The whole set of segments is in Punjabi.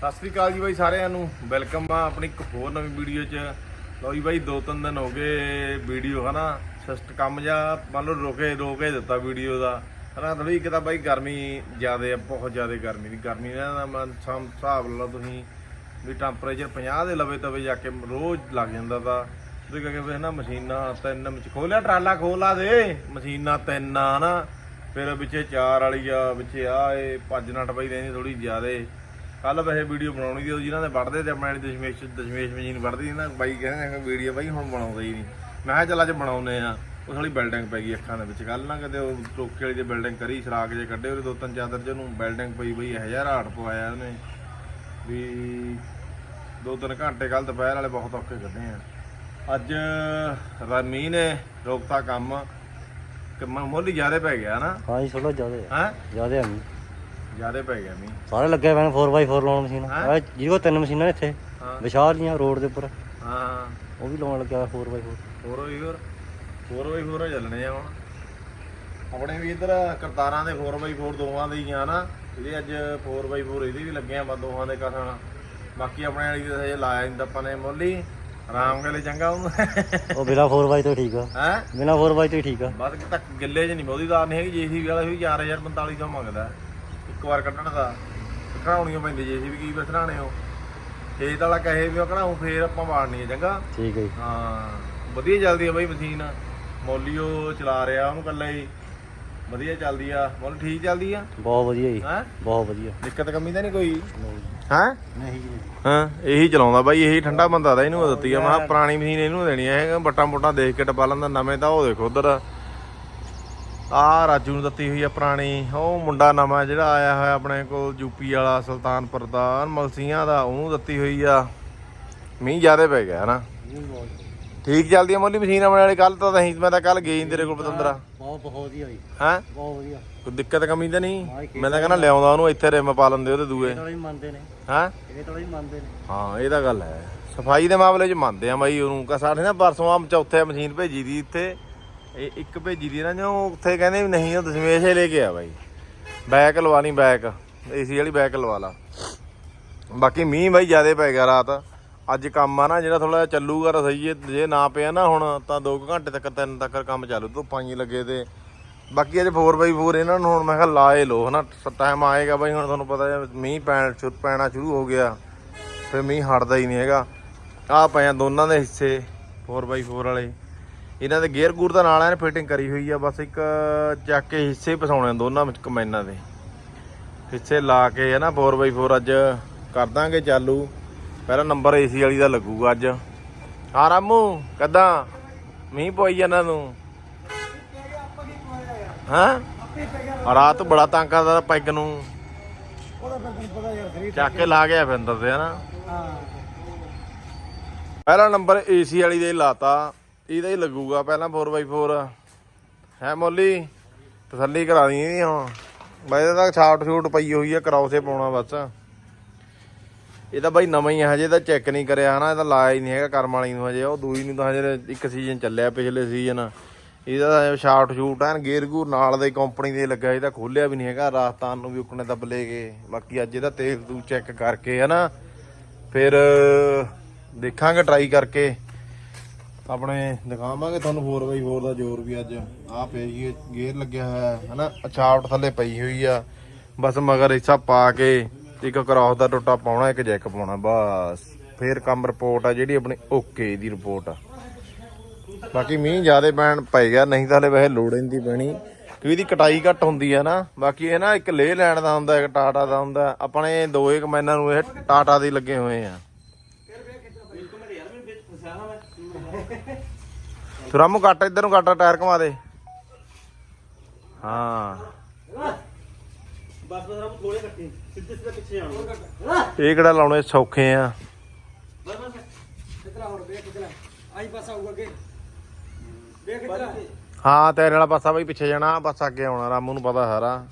ਸਤਿ ਸ੍ਰੀ ਅਕਾਲ ਜੀ ਬਾਈ ਸਾਰਿਆਂ ਨੂੰ। ਵੈਲਕਮ ਆ ਆਪਣੀ ਇੱਕ ਹੋਰ ਨਵੀਂ ਵੀਡੀਓ 'ਚ। ਲਓ ਜੀ ਬਾਈ, ਦੋ ਤਿੰਨ ਦਿਨ ਹੋ ਗਏ ਵੀਡੀਓ, ਹਨਾ? ਸਿਸਟ ਕੰਮ ਜਾਂ ਮੰਨ ਲਓ ਰੋਕੇ ਰੋਕੇ ਦਿੱਤਾ ਵੀਡੀਓ ਦਾ। ਹਨਾ ਥੋੜੀ ਇੱਕ ਤਾਂ ਬਾਈ ਗਰਮੀ ਜ਼ਿਆਦੇ ਆ, ਬਹੁਤ ਜ਼ਿਆਦੇ ਗਰਮੀ ਦੀ। ਗਰਮੀ ਦਾ ਮੈਂ ਸਮ- ਹਿਸਾਬ ਲਾ ਲਓ ਤੁਸੀਂ ਵੀ ਟੈਂਪਰੇਚਰ 50 ਦੇ ਲਵੇ ਤਵੇ ਜਾ ਕੇ ਰੋਜ਼ ਲੱਗ ਜਾਂਦਾ ਤਾਂ। ਉਹਦੇ ਕਰਕੇ ਫਿਰ ਨਾ ਮਸ਼ੀਨਾਂ ਤਿੰਨ ਵਿੱਚ ਖੋਲਿਆ ਟਰਾਲਾ ਖੋਲਾ ਦੇ। ਮਸ਼ੀਨਾਂ ਤਿੰਨ ਆ ਨਾ ਫਿਰ ਵਿੱਚੇ ਚਾਰ ਵਾਲੀ ਆ, ਵਿੱਚੇ ਆ, ਇਹ ਭੱਜ ਨਟ ਪਈ ਰਹਿੰਦੀ ਥੋੜੀ ਜ਼ਿਆਦੇ। ਕੱਲ ਵੈਸੇ ਵੀਡੀਓ ਬਣਾਉਣੀ ਦੀ ਉਹ ਜਿਨ੍ਹਾਂ ਦੇ ਵੜਦੇ ਤੇ ਆਪਣੇ ਦਸ਼ਮੇਸ਼ ਦਸ਼ਮੇਸ਼ ਮਸ਼ੀਨ ਵੜਦੀ ਸੀ ਨਾ ਬਾਈ ਕਹਿੰਦੇ ਵੀਡੀਓ ਬਾਈ ਹੁਣ ਬਣਾਉਂਦਾ ਹੀ ਨਹੀਂ। ਮੈਂ ਕਿਹਾ ਚੱਲ ਅੱਜ ਬਣਾਉਨੇ ਆ ਉਹ ਥੋੜੀ ਬਿਲਡਿੰਗ ਪੈ ਗਈ ਅੱਖਾਂ ਦੇ ਵਿੱਚ। ਕੱਲ ਨਾ ਕਿਤੇ ਉਹ ਟੋਕੇ ਵਾਲੀ ਦੀ ਬਿਲਡਿੰਗ ਕਰੀ ਸਰਾਗ ਜੇ ਕੱਢੇ ਉਹਦੇ ਦੋ ਤਿੰਨ ਚਾਦਰ ਚ ਉਹਨੂੰ ਬਿਲਡਿੰਗ ਪਈ ਬਈ ਇਹ ਹਜ਼ਾਰ ਹਾਟ ਪਵਾਇਆ ਉਹਨੇ। ਵੀ ਦੋ ਤਿੰਨ ਘੰਟੇ ਕੱਲ ਦੁਪਹਿਰ ਵਾਲੇ ਬਹੁਤ ਔਖੇ ਕੱਢੇ ਆ। ਅੱਜ ਰਮੀ ਨੇ ਰੋਕਤਾ ਕੰਮ। ਕਿ ਮੋਲੀ ਜ਼ਿਆਦੇ ਪੈ ਗਿਆ ਨਾ। ਹਾਂ ਜੀ ਥੋੜਾ ਜ਼ਿਆਦਾ। ਹੈ? ਹੈ ਜ਼ਿਆਦਾ ਹੈ। ਜ਼ਿਆਦੇ ਪੈ ਗਿਆ ਮੀ ਸਾਰੇ ਲੱਗੇ ਪਏ ਨੇ 4x4 ਲਾਉਣ ਮਸ਼ੀਨ? ਆ ਜਿਹਦੇ ਕੋਲ ਤਿੰਨ ਮਸ਼ੀਨਾਂ ਨੇ ਇੱਥੇ ਹਾਂ। ਵਿਸ਼ਾਲ ਦੀਆਂ ਰੋਡ ਦੇ ਉੱਪਰ। ਹਾਂ ਉਹ ਵੀ ਲਾਉਣ ਲੱਗਿਆ 4x4 ਹੋਰ ਹੋਈ ਹੋਰ? ਹੋਰ ਹੋਈ ਹੋਰ ਚੱਲਣੇ ਆ ਹੁਣ। ਆਪਣੇ ਵੀ ਇੱਧਰ ਕਰਤਾਰਾਂ ਦੇ 4x4 ਦੋਵਾਂ ਦੇ ਹੀ ਆ ਨਾ। ਇਹਦੇ ਅੱਜ 4x4 ਇਹਦੇ ਵੀ ਲੱਗੇ ਆ ਬਾ ਦੋਵਾਂ ਦੇ ਕਸਣ ਬਾਕੀ ਆਪਣੇ ਵਾਲੀ ਦੇ ਹਜੇ ਲਾਇਆ ਨਹੀਂ ਤਾਂ ਆਪਾਂ ਨੇ ਮੋਲੀ ਆਰਾਮ ਕਰੇ ਚੰਗਾ ਉਹਨੂੰ। ਉਹ ਬਿਨਾ 4x ਤੋਂ ਠੀਕ ਆ। ਹੈ? ਬਿਨਾ 4x ਤੋਂ ਠੀਕ ਆ। ਬਸ ਤੱਕ ਗਿੱਲੇ 'ਚ ਨਹੀਂ ਬਹੁਤੀ ਦਾਰ ਨਹੀਂ ਹੈਗੀ। ਜੀਸੀਬੀ ਵਾਲਾ ਵੀ 4045 ਮੰਗਦਾ। ਇੱਕ ਵਾਰ ਕੱਢਣ ਦਾ। ਕਢਾਉਣੀਆਂ ਪੈਂਦੀ ਜੀਸੀਬੀ ਕੀ ਬਸਰਾਣੇ ਉਹ ਖੇਤ ਵਾਲਾ ਕਹੇ ਵੀ ਉਹ ਕਢਾਉਂ ਫੇਰ ਆਪਾਂ ਵਾੜਨੀ ਹੈ ਚੰਗਾ? ਠੀਕ ਹੈ ਜੀ। ਹਾਂ ਵਧੀਆ ਚੱਲਦੀ ਆ ਬਈ ਮਸ਼ੀਨ। ਮੋਲੀਓ ਚਲਾ ਰਿਹਾ ਉਹਨੂੰ ਕੱਲਾ ਹੀ। ਵਧੀਆ ਚੱਲਦੀ ਆ। ਮੋਲ ਠੀਕ ਚੱਲਦੀ ਆ? ਬਹੁਤ ਵਧੀਆ ਜੀ। ਹੈ? ਬਹੁਤ ਵਧੀਆ। ਦਿੱਕਤ ਕਮੀ ਤਾਂ ਨਹੀਂ ਕੋਈ? ਹੈ? ਨਹੀਂ ਜੀ। ਹਾਂ ਇਹੀ ਚਲਾਉਂਦਾ ਬਾਈ ਇਹੀ ਠੰਡਾ ਬੰਦਾ ਦਾ ਇਹਨੂੰ ਦਿੱਤੀ ਆ। ਮੈਂ ਕਿਹਾ ਪੁਰਾਣੀ ਮਸ਼ੀਨ ਇਹਨੂੰ ਦੇਣੀ ਆ। ਇਹ ਬੱਟਾਂ ਬੁੱਟਾਂ ਦੇਖ ਕੇ ਟਪਾ ਲੈਂਦਾ ਨਵੇਂ ਤਾਂ ਉਹ ਦੇਖੋ ਉਧਰ। ਆ ਰਾਜੂ ਨੂੰ ਦਿੱਤੀ ਹੋਈ ਆ ਪੁਰਾਣੀ ਉਹ ਮੁੰਡਾ ਨਵਾਂ ਜਿਹੜਾ ਆਇਆ ਹੋਇਆ ਆਪਣੇ ਕੋਲ ਯੂਪੀ ਵਾਲਾ ਸੁਲਤਾਨਪੁਰ ਦਾ ਮਲਸੀਆਂ ਦਾ ਉਹਨੂੰ ਦਿੱਤੀ ਹੋਈ ਆ। ਮੀਂਹ ਜ਼ਿਆਦੇ ਪੈ ਗਿਆ ਹਨਾ? ਠੀਕ ਚੱਲਦੀ ਆ ਮੋਲੀ ਮਸ਼ੀਨ ਆਪਣੇ ਵਾਲੀ ਕੱਲ ਤਾਂ ਨਹੀਂ ਮੈਂ ਤਾਂ ਕੱਲ ਗਈ ਤੇਰੇ ਕੋਲ ਪਤੰਦਰਾ। ਬਹੁਤ ਬਹੁਤ ਵਧੀਆ ਜੀ। ਹੈ? ਬਹੁਤ ਵਧੀਆ। ਕੋਈ ਦਿੱਕਤ ਕਮੀ ਤਾਂ ਨਹੀਂ? ਮੈਂ ਤਾਂ ਕਹਿੰਦਾ ਲਿਆਉਂਦਾ ਉਹਨੂੰ ਇੱਥੇ ਰਿਮ ਪਾ ਲੈਂਦੇ ਉਹਦੇ ਦੂਏ। ਇਹ ਤਾਂ ਵੀ ਮੰਨਦੇ ਨੇ। ਹੈ? ਇਹ ਤਾਂ ਵੀ ਮੰਨਦੇ ਨੇ। ਹਾਂ ਇਹ ਤਾਂ ਗੱਲ ਹੈ। ਸਫ਼ਾਈ ਦੇ ਮਾਮਲੇ 'ਚ ਮੰਨਦੇ ਆ ਬਾਈ ਉਹਨੂੰ। ਕਾ ਸਾਡੇ ਨਾ ਪਰਸੋਂ ਆ ਚੌਥੇ ਮਸ਼ੀਨ ਭੇਜੀ ਦੀ ਇੱਥੇ। ਇਹ ਇੱਕ ਭੇਜੀ ਦੀ ਨਾ ਜੋ ਉੱਥੇ ਕਹਿੰਦੇ ਵੀ ਨਹੀਂ, ਉਹ ਦਸ਼ਮੇਸ਼ ਹੀ ਲੈ ਕੇ ਆ ਬਾਈ। ਬੈਕ ਲਵਾ ਲਈ ਬੈਕ। ਏਸੀ ਵਾਲੀ ਬੈਕ ਲਵਾ ਲਾ। ਬਾਕੀ ਮੀਂਹ ਬਾਈ ਜ਼ਿਆਦੇ ਪੈ ਗਿਆ ਰਾਤ। ਅੱਜ ਕੰਮ ਆ ਨਾ, ਜਿਹੜਾ ਥੋੜਾ ਚੱਲੂਗਾ ਰਸਈਏ ਜੇ ਨਾ ਪਿਆ ਨਾ ਹੁਣ, ਤਾਂ 2 ਘੰਟੇ ਤੱਕ, ਤਿੰਨ ਤੱਕ ਕੰਮ ਚੱਲੂ। ਧੁੱਪਾਂ ਹੀ ਲੱਗੇ ਤੇ। ਬਾਕੀ ਅਜੇ 4x4 ਇਹਨਾਂ ਨੂੰ ਹੁਣ ਮੈਂ ਕਿਹਾ ਲਾਏ ਲੋ ਹਨਾ। ਟਾਈਮ ਆਏਗਾ ਬਾਈ, ਹੁਣ ਤੁਹਾਨੂੰ ਪਤਾ ਹੈ, ਮੀਂਹ ਪੈਣ ਸ਼ੁਰੂ ਪੈਣਾ ਸ਼ੁਰੂ ਹੋ ਗਿਆ। ਫਿਰ ਮੀਂਹ ਹਟਦਾ ਹੀ ਨਹੀਂ ਹੈਗਾ। ਆ ਪਏ ਦੋਨਾਂ ਦੇ ਹਿੱਸੇ 4x4 ਵਾਲੇ। ਇਹਨਾਂ ਦੇ ਗੇਅਰ ਗੂਰ ਦਾ ਨਾਲ ਐਨ ਫਿਟਿੰਗ ਕਰੀ ਹੋਈ ਆ ਬਸ ਇੱਕ ਚੱਕ ਕੇ ਹਿੱਸੇ ਪਸਾਉਣੇ ਆ ਦੋਨਾਂ ਵਿੱਚ ਕਮੈਨਾਂ ਦੇ। ਹਿੱਸੇ ਲਾ ਕੇ ਹੈ ਨਾ 4x4 ਅੱਜ ਕਰ ਦਾਂਗੇ ਚਾਲੂ। ਪਹਿਲਾ ਨੰਬਰ ਏਸੀ ਵਾਲੀ ਦਾ ਲੱਗੂਗਾ ਅੱਜ। ਹਾਂ ਰਾਮੂ ਕਦਾਂ? ਮੀਂਹ ਪਈ ਜਾਂਦਾ ਤੂੰ ਹਾਂ? ਰਾਤ ਬੜਾ ਤੰਗ ਕਰਦਾ ਪੈਗ ਨੂੰ। ਚੱਕ ਕੇ ਲਾ ਗਿਆ ਫਿੰਦਰ ਤੇ ਹਨਾ ਪਹਿਲਾ ਨੰਬਰ ਏਸੀ ਵਾਲੀ ਦੇ ਲਾਤਾ। ਇਹਦਾ ਹੀ ਲੱਗੂਗਾ ਪਹਿਲਾਂ 4x4 ਹੈ ਮੋਲੀ? ਤਸੱਲੀ ਕਰਾ ਦੀ ਇਹਦੀ ਹੁਣ। ਬਾਈ ਇਹਦਾ ਤਾਂ ਛਾਟ ਛੂਟ ਪਈ ਹੋਈ ਆ ਕਰਾਉਸੇ ਪਾਉਣਾ ਬਸ। ਇਹ ਤਾਂ ਬਾਈ ਨਵਾਂ ਹੀ ਆ, ਹਜੇ ਤਾਂ ਚੈੱਕ ਨਹੀਂ ਕਰਿਆ ਹਨਾ, ਇਹ ਤਾਂ ਲਾਇਆ ਹੀ ਨਹੀਂ ਹੈਗਾ ਕਰਮ ਵਾਲੀ ਨੂੰ ਹਜੇ। ਉਹ ਦੂਈ ਨੂੰ ਤਾਂ ਹਜੇ ਇੱਕ ਸੀਜ਼ਨ ਚੱਲਿਆ ਪਿਛਲੇ ਸੀਜ਼ਨ ਇਹਦਾ ਸ਼ਾਰਟ ਸ਼ੂਟ ਐਨ ਗੇਅਰ ਗੂਰ ਨਾਲ ਦੇ ਕੰਪਨੀ ਦੇ ਲੱਗਾ ਇਹਦਾ ਖੋਲਿਆ ਵੀ ਨਹੀਂ ਹੈਗਾ, ਰਾਜਸਥਾਨ ਨੂੰ ਵੀ ਉਕਣੇ ਦੱਬ ਲੈ ਗਏ। ਬਾਕੀ ਅੱਜ ਇਹਦਾ ਤੇਲ ਤੂ ਚੈੱਕ ਕਰਕੇ ਹਨਾ। ਫਿਰ ਦੇਖਾਂਗੇ ਟਰਾਈ ਕਰਕੇ। ਆਪਣੇ ਦਿਖਾਵਾਂਗੇ ਤੁਹਾਨੂੰ 4x4 ਦਾ ਜ਼ੋਰ ਵੀ ਅੱਜ। ਆ ਪਈ ਗੇਅਰ ਲੱਗਿਆ ਹੋਇਆ ਹੈ, ਹਨਾ? ਅਛਾਵਟ ਥੱਲੇ ਪਈ ਹੋਈ ਆ। ਬਸ ਮਗਰ ਹਿੱਸਾ ਪਾ ਕੇ ਇੱਕ ਕ੍ਰਾਸ ਦਾ ਟੋਟਾ ਪਾਉਣਾ, ਇੱਕ ਜੈਕ ਪਾਉਣਾ, ਬਸ। ਫਿਰ ਕੰਮ ਰਿਪੋਰਟ ਆ ਜਿਹੜੀ ਆਪਣੀ ਓਕੇ ਦੀ ਰਿਪੋਰਟ ਆ। ਬਾਕੀ ਮੀਂਹ ਜ਼ਿਆਦਾ ਪੈਣ ਪੈ ਗਿਆ, ਨਹੀਂ ਤਾਂ ਹਲੇ ਵੈਸੇ ਲੋੜ ਇੰਦੀ ਪੈਣੀ। ਕਿ ਇਹਦੀ ਕਟਾਈ ਘੱਟ ਹੁੰਦੀ ਆ ਨਾ। ਬਾਕੀ ਇਹ ਨਾ ਇੱਕ ਲੇ ਲੈਣ ਦਾ ਹੁੰਦਾ, ਇੱਕ ਟਾਟਾ ਦਾ ਹੁੰਦਾ। ਆਪਣੇ ਦੋ ਇੱਕ ਮਹੀਨਿਆਂ ਨੂੰ ਇਹ ਟਾਟਾ ਦੇ ਲੱਗੇ ਹੋਏ ਆ। ਸੁਰਾਮੂ ਕੱਟ ਇੱਧਰ ਨੂੰ ਕੱਟ ਟਾਇਰ ਘੁਮਾ ਦੇ। ਹਾਂ। ਬਸ ਬਸ ਰੱਬ ਥੋੜੇ ਕੱਟੇ ਸਿੱਧੇ ਸਿੱਧੇ ਪਿੱਛੇ ਆਉਣਾ ਇਹ ਕਿਹੜਾ ਲਾਉਣੇ ਸੌਖੇ ਆ? ਬਸ ਬਸ ਕਿਤਨਾ ਹੋਰ ਵੇਖ ਕਿਤਨਾ ਆਈ ਪਾਸਾ ਆਊਗਾ ਅੱਗੇ ਵੇਖ ਕਿਤਨਾ ਹਾਂ, ਤੇਰੇ ਵਾਲਾ ਪਾਸਾ ਬਈ ਪਿੱਛੇ ਜਾਣਾ, ਬਸ ਅੱਗੇ ਆਉਣਾ, ਰਾਮੂ ਨੂੰ ਪਤਾ ਸਾਰਾ।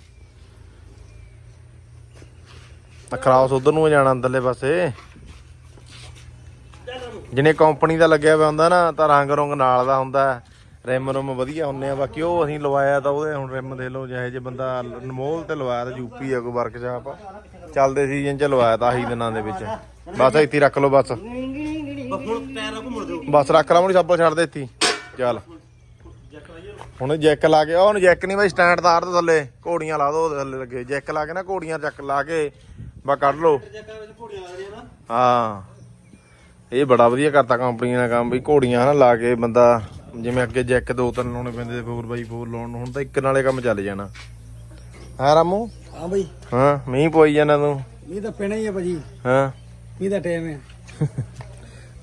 ਕਰਾਉਸ ਉਧਰ ਨੂੰ ਜਾਣਾ ਅੰਦਰਲੇ ਪਾਸੇ। ਜਿਹਨੇ ਕੰਪਨੀ ਦਾ ਲੱਗਿਆ ਹੋਇਆ ਹੁੰਦਾ ਨਾ, ਤਾਂ ਰੰਗ ਰੰਗ ਨਾਲ ਦਾ ਹੁੰਦਾ ਰਿਮ ਰੁਮ ਵਧੀਆ ਹੁੰਨੇ ਆ, ਬਾਕੀ ਉਹ ਅਸੀਂ ਲਵਾਇਆ ਤਾਂ ਉਹਦੇ ਹੁਣ ਰਿਮ ਦੇ ਲਓ, ਜਿਹੇ ਜੇ ਬੰਦਾ ਅਨਮੋਲ ਤੇ ਲਵਾਇਆ ਤਾਂ ਯੂਪੀ ਆ ਕੋਈ ਵਰਕਸ਼ਾਪ ਚੱਲਦੇ ਸੀਜ਼ਨ ਚ ਲਵਾਇਆ ਤਾਂ ਆਹੀ ਦਿਨਾਂ ਦੇ ਵਿੱਚ। ਬਸ ਇੱਥੇ ਰੱਖ ਲਓ ਬਸ। ਬਸ ਰੱਖ ਲਾ ਮਣੀ ਸੱਪਲ ਛੱਡ ਦੇ ਇੱਥੇ ਚੱਲ। ਹੁਣ ਜੈਕ ਲਾ ਕੇ ਉਹ ਜੈਕ ਨਹੀਂ ਬਾਈ ਸਟੈਂਡ ਤਾਰ ਦੇ ਥੱਲੇ, ਘੋੜੀਆਂ ਲਾ ਦੋ ਥੱਲੇ ਲੱਗੇ। ਜੈਕ ਲਾ ਕੇ ਨਾ, ਘੋੜੀਆਂ ਚੱਕ ਲਾ ਕੇ, ਬਾ ਕੱਢ ਲਓ। ਹਾਂ। ਇਹ ਬੜਾ ਵਧੀਆ ਕਰਤਾ ਕੰਪਨੀ ਨੇ ਕੰਮ ਵੀ ਘੋੜੀਆਂ ਹਨਾ ਲਾ ਕੇ ਬੰਦਾ ਜਿਵੇਂ ਅੱਗੇ ਜੈਕ ਦੋ ਤਿੰਨ ਲਾਉਣੇ ਪੈਂਦੇ 4x4 ਲਾਉਣ ਨੂੰ ਹੁਣ ਤਾਂ ਇੱਕ ਨਾਲੇ ਕੰਮ ਚੱਲ ਜਾਣਾ। ਹਾਂ ਰਾਮੂ? ਹਾਂ ਬਈ। ਹਾਂ ਮੀਂਹ ਪੋਈ ਜਾਣਾ ਤੂੰ? ਮੀਂਹ ਤਾਂ ਪੈਣਾ ਹੀ ਹੈ ਭਾਜੀ। ਹਾਂ। ਮੀਂਹ ਦਾ ਟਾਈਮ ਹੈ